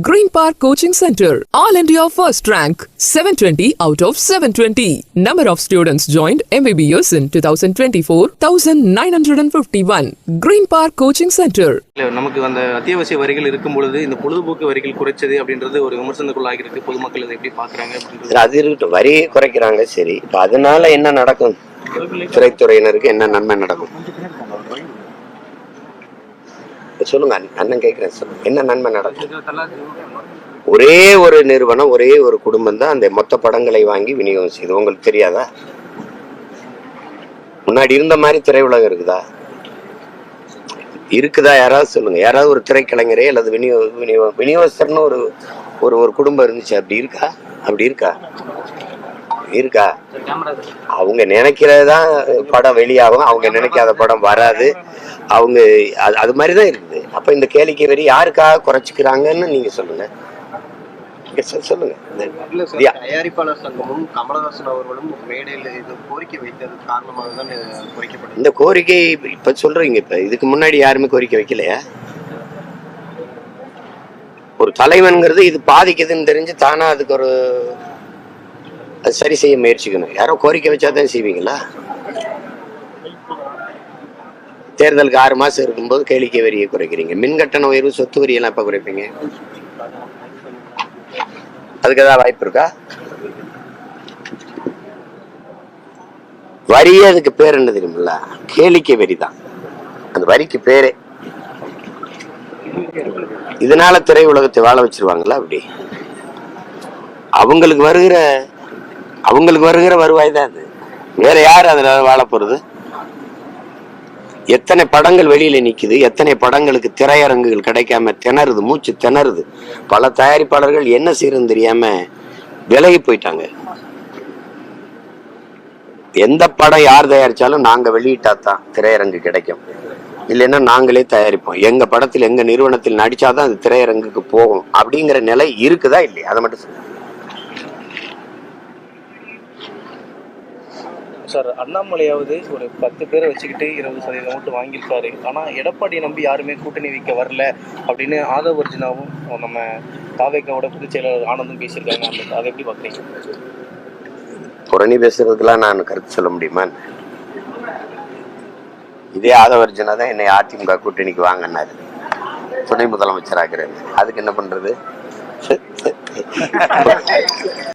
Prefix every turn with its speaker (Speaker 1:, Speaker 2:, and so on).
Speaker 1: Green Park Coaching Center. All India first rank. 720 out of 720. Number of students joined MBBS in 2024 1951. Green Park Coaching Center.
Speaker 2: இல்ல நமக்கு அந்த அத்தியாவசிய வரிகள் இருக்கும் பொழுது இந்த பொழுதுபோக்கு வரிகள் குறைச்சது அப்படின்றது ஒரு விமர்சனத்துக்குள்ளாகி இருக்கு பொதுமக்கள் இதை எப்படி பாக்குறாங்க அப்படின்றது
Speaker 3: அது இருக்கட்டும் வரி குறைக்கிறாங்க சரி இப்ப அதனால என்ன நடக்கும் திரைத்துறையினருக்கு என்ன நன்மை நடக்கும் சொல்லுங்க அண்ணன், கேட்கிறேன் சொல்லுங்க. என்ன நன்மை நடக்கும் ஒரே ஒரு நிறுவனம் ஒரே ஒரு குடும்பம் தான் அந்த மொத்த படங்களை வாங்கி விநியோகம் செய்யுது. உங்களுக்கு தெரியாதா? முன்னாடி இருந்த மாதிரி திரையுலகம் இருக்குதா? இருக்குதா? யாராவது சொல்லுங்க. யாராவது ஒரு திரைக்கலைஞரே அல்லது விநியோக விநியோக விநியோகஸ்தர்னு ஒரு ஒரு ஒரு குடும்பம் இருந்துச்சு. அப்படி இருக்கா? அப்படி இருக்கா? இருக்கா? அவங்க நினைக்கிறது தான். படம் வெளியாகும். அவங்க நினைக்காத படம் வராது. அவங்க அது அது மாதிரி தான் இருக்குது. அப்ப இந்த கேளிக்கை வரி யாருக்காக குறைச்சிக்கிறாங்கன்னு நீங்க சொல்லுங்க. இங்க சொ- சொல்லுங்க. இந்த-
Speaker 4: இல்ல சார்
Speaker 3: யா-
Speaker 4: தயாரிப்பாளர் சங்கமும் கமலஹாசன் அவர்களும் மேடையில் இது கோரிக்கை வைத்தது காரணமாக தான் இது குறைக்கப்பட்டது
Speaker 3: இந்த கோரிக்கை இப்ப சொல்றீங்க இப்ப இதுக்கு முன்னாடி யாருமே கோரிக்கை வைக்கலையா? ஒரு தலைவன்கிறது இது பாதிக்குதுன்னு தெரிஞ்சு தானா அதுக்கு ஒரு அது சரி செய்ய முயற்சிக்கணும். யாரோ கோரிக்கை வச்சா தான் செய்வீங்களா? தேர்தலுக்கு ஆறு மாசம் இருக்கும்போது கேளிக்கை வரியை குறைக்கிறீங்க. மின் கட்டண உயர்வு சொத்து வரியெல்லாம் எப்ப குறைப்பீங்க? அதுக்கு ஏதாவது வாய்ப்பு இருக்கா? வரியே அதுக்கு பேர் என்ன தெரியுமில்ல? கேளிக்கை வரி தான். அந்த வரிக்கு பேரே. இதனால திரையுலகத்தை வாழ வச்சிருவாங்களா அப்படி? அவங்களுக்கு வருகிற அவங்களுக்கு வருகிற வருவாய் தான் அது. வேற யார் அதுல வாழ போறது? எத்தனை படங்கள் வெளியில நிக்குது எத்தனை படங்களுக்கு திரையரங்குகள் கிடைக்காம திணறுது மூச்சு திணறுது. பல தயாரிப்பாளர்கள் என்ன செய்யறதுன்னு தெரியாம விலகி போயிட்டாங்க. எந்த படம் யார் தயாரிச்சாலும் நாங்க வெளியிட்டா தான் திரையரங்கு கிடைக்கும். இல்லைன்னா நாங்களே தயாரிப்போம். எங்க படத்தில் எங்க நிறுவனத்தில் நடிச்சாதான் அது திரையரங்குக்கு போகும். அப்படிங்கிற நிலை இருக்குதா இல்லையா? அதை மட்டும்
Speaker 2: சார் அண்ணாமலையாவது ஒரு பத்து பேரை வச்சுக்கிட்டு இருபது சதவீதம் ஓட்டு வாங்கியிருக்காரு. ஆனா எடப்பாடி நம்பி யாருமே கூட்டணி வைக்க வரல அப்படின்னு ஆதவ அர்ஜுனாவும் நம்ம தாவேக்காவோட பொதுச் செயலாளர் ஆனந்தும் பேசியிருக்காங்க. அந்த அதை எப்படி பாக்குறீங்க?
Speaker 3: புரணி பேசுறதுக்கெல்லாம் நான் கருத்து சொல்ல முடியுமா? இதே ஆதவர்ஜனா தான் என்னை அதிமுக கூட்டணிக்கு வாங்கினாரு. துணை முதலமைச்சராகிறேன் அதுக்கு என்ன பண்றது?